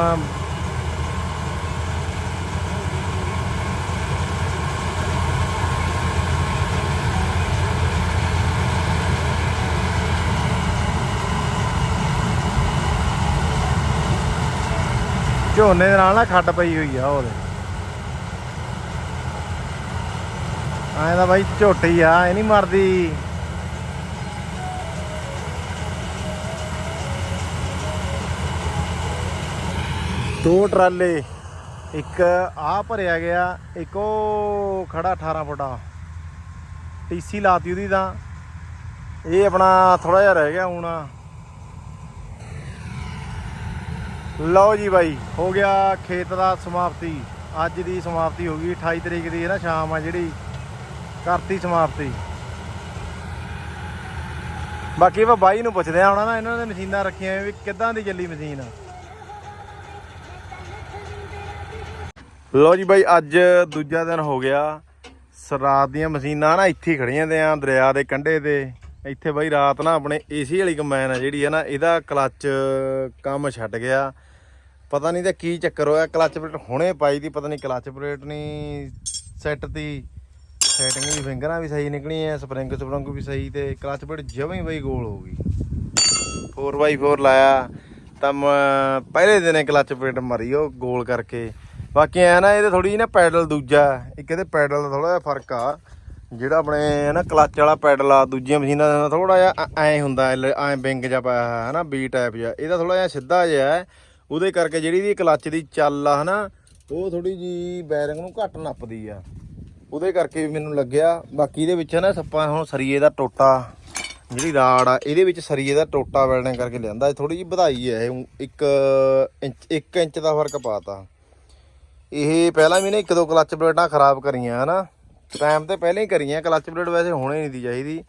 ਝੋਨੇ ਦੇ ਨਾਲ ਨਾ ਖੱਡ ਪਈ ਹੋਈ ਆ ਉਹਦੇ। ਐਂ ਤਾਂ ਬਾਈ ਝੋਟੀ ਆ, ਇਹ ਨਹੀਂ ਮਰਦੀ। ਦੋ ਟਰਾਲੇ, ਇੱਕ ਆ ਭਰਿਆ ਗਿਆ, ਇੱਕ ਉਹ ਖੜਾ 18 ਫੁੱਟਾ ਟੀਸੀ ਲਾਤੀ ਉਹਦੀ ਤਾਂ। ਇਹ ਆਪਣਾ ਥੋੜਾ ਜਿਹਾ ਰਹਿ ਗਿਆ ਹੁਣ। ਲਓ ਜੀ ਬਾਈ, ਹੋ ਗਿਆ ਖੇਤ ਦਾ ਸਮਾਪਤੀ। ਅੱਜ ਦੀ ਸਮਾਪਤੀ ਹੋ ਗਈ 28 ਤਰੀਕ ਦੀ ਹੈ ਨਾ, ਸ਼ਾਮ ਆ ਜਿਹੜੀ। ਕਰਤੀ ਸਮਾਪਤੀ। ਬਾਕੀ ਆਪਾਂ ਬਾਈ ਨੂੰ ਪੁੱਛਦੇ ਆ ਹੁਣ ਨਾ ਇਹਨਾਂ ਨੇ ਮਸ਼ੀਨਾਂ ਰੱਖੀਆਂ ਵੀ ਕਿੱਦਾਂ ਦੀ ਚੱਲੀ ਮਸ਼ੀਨ? ਲਓ ਜੀ ਬਾਈ, ਅੱਜ ਦੂਜਾ ਦਿਨ ਹੋ ਗਿਆ। ਸਰਾਤ ਦੀਆਂ ਮਸ਼ੀਨਾਂ ਨਾ ਇੱਥੇ ਹੀ ਖੜੀਆਂ ਤੇ ਆ, ਦਰਿਆ ਦੇ ਕੰਢੇ ਤੇ। ਇੱਥੇ ਬਾਈ ਰਾਤ ਨਾ ਆਪਣੇ ਏਸੀ ਵਾਲੀ ਕੰਬਾਈਨ ਆ ਜਿਹੜੀ ਹੈ ਨਾ, ਇਹਦਾ ਕਲੱਚ ਕੰਮ ਛੱਡ ਗਿਆ। ਪਤਾ ਨਹੀਂ ਤੇ ਕੀ ਚੱਕਰ ਹੋਇਆ, ਕਲੱਚ ਪਲੇਟ ਹੁਣੇ ਪਾਈ ਦੀ, ਪਤਾ ਨਹੀਂ ਕਲੱਚ ਪਲੇਟ ਨਹੀਂ ਸੈੱਟ ਤੀ। ਸੈਟਿੰਗ ਦੀ ਫਿੰਗਰਾਂ ਵੀ ਸਹੀ ਨਿਕਲੀਆਂ, ਸਪਰਿੰਗ ਸਪਰਿੰਗ ਵੀ ਸਹੀ ਤੇ ਕਲੱਚ ਪਲੇਟ ਜਵੇਂ ਬਈ ਗੋਲ ਹੋ ਗਈ। 4x4 ਲਾਇਆ। ਤਾਂ ਮ- ਪਹਿਲੇ ਦਿਨੇ ਕਲੱਚ ਪਲੇਟ ਮਰੀ ਉਹ ਗੋਲ ਕਰਕੇ। ਬਾਕੀ ਐ ਨਾ, ਇਹਦੇ ਥੋੜੀ ਜਿਹੀ ਨਾ ਪੈਡਲ ਦੂਜਾ ਇੱਕ ਇਹਦੇ ਪੈਡਲ ਦਾ ਥੋੜਾ ਜਿਹਾ ਫ਼ਰਕ ਆ। ਜਿਹੜਾ ਆਪਣੇ ਨਾ ਕਲੱਚ ਵਾਲਾ ਪੈਡਲ ਆ, ਦੂਜੀਆਂ ਮਸ਼ੀਨਾਂ ਦਾ ਥੋੜਾ ਜਿਹਾ ਐ ਹੁੰਦਾ ਐ ਬਿੰਗ ਜਿਹਾ ਪਾਇਆ ਹੈ ਨਾ ਬੀ ਟਾਈਪ ਜਿਹਾ। ਇਹਦਾ ਥੋੜਾ ਜਿਹਾ ਸਿੱਧਾ ਜਿਹਾ ਹੈ। ਉਹਦੇ ਕਰਕੇ ਜਿਹੜੀ ਦੀ ਕਲੱਚ ਦੀ ਚੱਲ ਆ ਹਨਾ, ਉਹ ਥੋੜੀ ਜੀ ਬੈਰਿੰਗ ਨੂੰ ਘੱਟ ਨੱਪਦੀ ਆ। ਉਹਦੇ ਕਰਕੇ ਵੀ ਮੈਨੂੰ ਲੱਗਿਆ। ਬਾਕੀ ਇਹਦੇ ਵਿੱਚ ਨਾ ਸੱਪਾ, ਹੁਣ ਸਰੀਏ ਦਾ ਟੋਟਾ, ਜਿਹੜੀ ਰਾੜ ਆ, ਇਹਦੇ ਵਿੱਚ ਸਰੀਏ ਦਾ ਟੋਟਾ ਵੈਲਡਿੰਗ ਕਰਕੇ ਲਿਆਂਦਾ। ਥੋੜੀ ਜਿਹੀ ਵਧਾਈ ਹੈ ਇਹ 1 ਇੰਚ 1 ਇੰਚ ਦਾ ਫ਼ਰਕ ਪਾਤਾ ਇਹ ਪਹਿਲਾਂ ਵੀ ਨੇ ਇੱਕ ਦੋ ਕਲੱਚ ਪਲੇਟਾਂ ਖਰਾਬ ਕਰੀਆਂ ਹਨਾ? ਟਾਈਮ ਤੇ ਪਹਿਲਾਂ ਹੀ ਕਰੀਆਂ ਕਲੱਚ ਪਲੇਟ ਵੈਸੇ ਹੋਣੇ ਨਹੀਂ ਦੀ ਚਾਹੀਦੀ।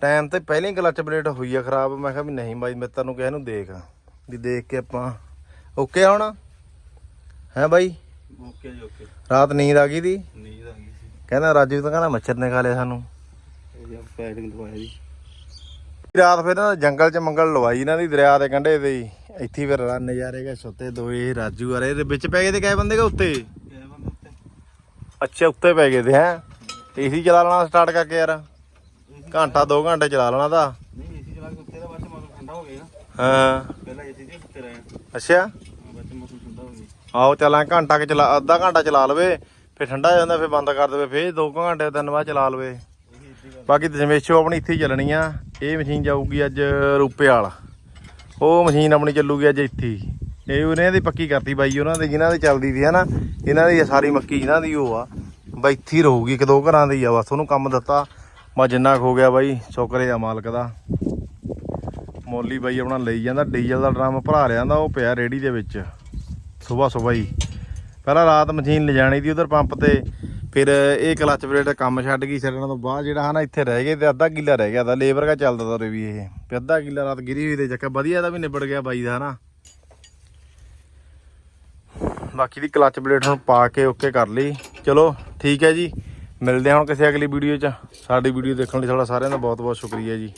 ਟਾਈਮ ਤੇ ਪਹਿਲਾਂ ਹੀ ਕਲੱਚ ਪਲੇਟ ਹੋਈ ਆ ਖਰਾਬ ਮੈਂ ਕਿਹਾ ਵੀ ਨਹੀਂ ਬਾਈ ਮੈਂ ਤੈਨੂੰ ਕਿਹਾ ਇਹਨੂੰ ਦੇਖ ਵੀ ਦੇਖ ਕੇ ਆਪਾਂ ਓਕੇ ਹੁਣ? ਹੈ ਬਾਈ? ਓਕੇ ਜੀ ਓਕੇ ਰਾਤ ਨੀਂਦ ਆ ਗਈ ਦੀ? ਨੀਂਦ ਆ ਗਈ ਸੀ। ਕਹਿੰਦਾ ਰਾਜੂ ਤਾਂ ਕਹਿੰਦਾ ਮੱਛਰ ਨੇ ਖਾ ਲਿਆ ਸਾਨੂੰ। ਇਹ ਜੀ ਪੈਕਿੰਗ ਦਵਾਇਆ ਜੀ। ਰਾਤ ਫਿਰ ਨਾ ਜੰਗਲ 'ਚ ਮੰਗਲ ਲਵਾਈ ਇਹਨਾਂ ਦੀ ਦਰਿਆ ਦੇ ਕੰਢੇ ਤੇ ਹੀ। ਇੱਥੇ ਫਿਰ ਨਜ਼ਾਰੇ ਕੇ ਸੁੱਤੇ ਦੋ ਇਹ ਰਾਜੂ ਆ ਰਹੇ ਤੇ ਵਿੱਚ ਪੈ ਗਏ ਤੇ ਕਹੇ ਬੰਦੇ ਕਾ ਉੱਤੇ? ਕਿਹ ਬੰਦੇ ਉੱਤੇ ਅੱਛਾ ਉੱਤੇ ਪੈ ਗਏ ਤੇ ਹੈ? ਏਸੀ ਚਲਾ ਲੈਣਾ ਸਟਾਰਟ ਕਰਕੇ ਯਾਰ। ਘੰਟਾ 2 ਘੰਟੇ ਚਲਾ ਲੈਣਾ ਤਾਂ। ਨਹੀਂ ਏਸੀ ਚਲਾ ਕੇ ਉੱਤੇ ਦਾ ਬਾਅਦ ਮੌਸਮ ਠੰਡਾ ਹੋ ਗਿਆ ਹਾਂ। ਪਹਿਲਾਂ ਏਸੀ ਦੇ ਉੱਤੇ ਰਹੇ ਅੱਛਾ। ਬਾਅਦ ਮੌਸਮ ਠੰਡਾ ਹੋ ਗਿਆ। ਆਓ ਚੱਲਾਂ ਘੰਟਾ ਕੇ ਚਲਾ ਅੱਧਾ ਘੰਟਾ ਚਲਾ ਲਵੇ ਫਿਰ ਠੰਡਾ ਹੋ ਜਾਂਦਾ ਫਿਰ ਬੰਦ ਕਰ ਦੇਵੇ ਫਿਰ 2 ਘੰਟੇ ਤਿੰਨ ਬਾਅਦ ਚਲਾ ਲਵੇ। ਬਾਕੀ ਦਸ਼ਮੇਸ਼ੋ ਆਪਣੀ ਇੱਥੇ ਚੱਲਣੀ ਆ। ਇਹ ਮਸ਼ੀਨ ਜਾਊਗੀ ਅੱਜ ਰੂਪੇ ਵਾਲਾ। ਉਹ ਮਸ਼ੀਨ ਆਪਣੀ ਚੱਲੂਗੀ ਅੱਜ ਇੱਥੇ ਹੀ। ਇਹ ਉਹਨਾਂ ਦੀ ਪੱਕੀ ਕਰਤੀ ਬਾਈ ਉਹਨਾਂ ਦੇ, ਜਿਨ੍ਹਾਂ ਦੀ ਚੱਲਦੀ ਸੀ ਹਨਾ। ਇਹਨਾਂ ਦੀ ਸਾਰੀ ਮੱਕੀ ਇਹਨਾਂ ਦੀ ਉਹ ਆ। ਬਾਈ ਇੱਥੇ ਹੀ ਰਹੂਗੀ, ਇੱਕ ਦੋ ਘਰਾਂ ਦੀ ਆ ਬਸ। ਉਹਨੂੰ ਕੰਮ ਦਿੱਤਾ। ਮੈਂ ਜਿੰਨਾ ਕੁ ਹੋ ਗਿਆ ਬਾਈ, ਸ਼ੁਕਰੇ ਆ ਮਾਲਕ ਦਾ। ਮੋਲੀ ਬਾਈ ਆਪਣਾ ਲਈ ਜਾਂਦਾ, ਡੀਜ਼ਲ ਦਾ ਡਰਮ ਭਰਾ ਲਿਆ ਜਾਂਦਾ ਉਹ ਪਿਆ ਰੇੜੀ ਦੇ ਵਿੱਚ। ਸਵੇਰ ਸਵੇਰ ਹੀ। ਪਹਿਲਾਂ ਰਾਤ ਮਸ਼ੀਨ ਲਿਜਾਣੀ ਦੀ ਉਧਰ ਪੰਪ ਤੇ। ਫਿਰ ਇਹ ਕਲੱਚ ਪਲੇਟ ਕੰਮ ਛੱਡ ਗਈ, ਛੱਡਣ ਤੋਂ ਬਾਅਦ ਜਿਹੜਾ ਹਨਾ ਇੱਥੇ ਰਹਿ ਗਏ ਤੇ ਅੱਧਾ ਕਿੱਲਾ ਰਹਿ ਗਿਆ ਤਾਂ ਲੇਬਰ ਕਾ ਚੱਲਦਾ ਤਾਂ ਉਰੇ ਵੀ ਇਹ। ਤੇ ਅੱਧਾ ਕਿੱਲਾ ਰਾਤ ਗਿਰੀ ਹੋਈ ਤੇ ਚੱਕਰ ਵਧੀਆ ਦਾ ਵੀ ਨਿਬੜ ਗਿਆ ਬਾਈ ਦਾ ਹਨਾ। ਬਾਕੀ ਦੀ ਕਲੱਚ ਪਲੇਟ ਹੁਣ ਪਾ ਕੇ ਓਕੇ ਕਰ ਲਈ। ਚਲੋ ਠੀਕ ਹੈ ਜੀ, ਮਿਲਦੇ ਹਾਂ ਹੁਣ ਕਿਸੇ ਅਗਲੀ ਵੀਡੀਓ 'ਚ। ਸਾਡੀ ਵੀਡੀਓ ਦੇਖਣ ਲਈ ਤੁਹਾਡਾ ਸਾਰਿਆਂ ਦਾ ਬਹੁਤ ਬਹੁਤ ਸ਼ੁਕਰੀਆ ਜੀ।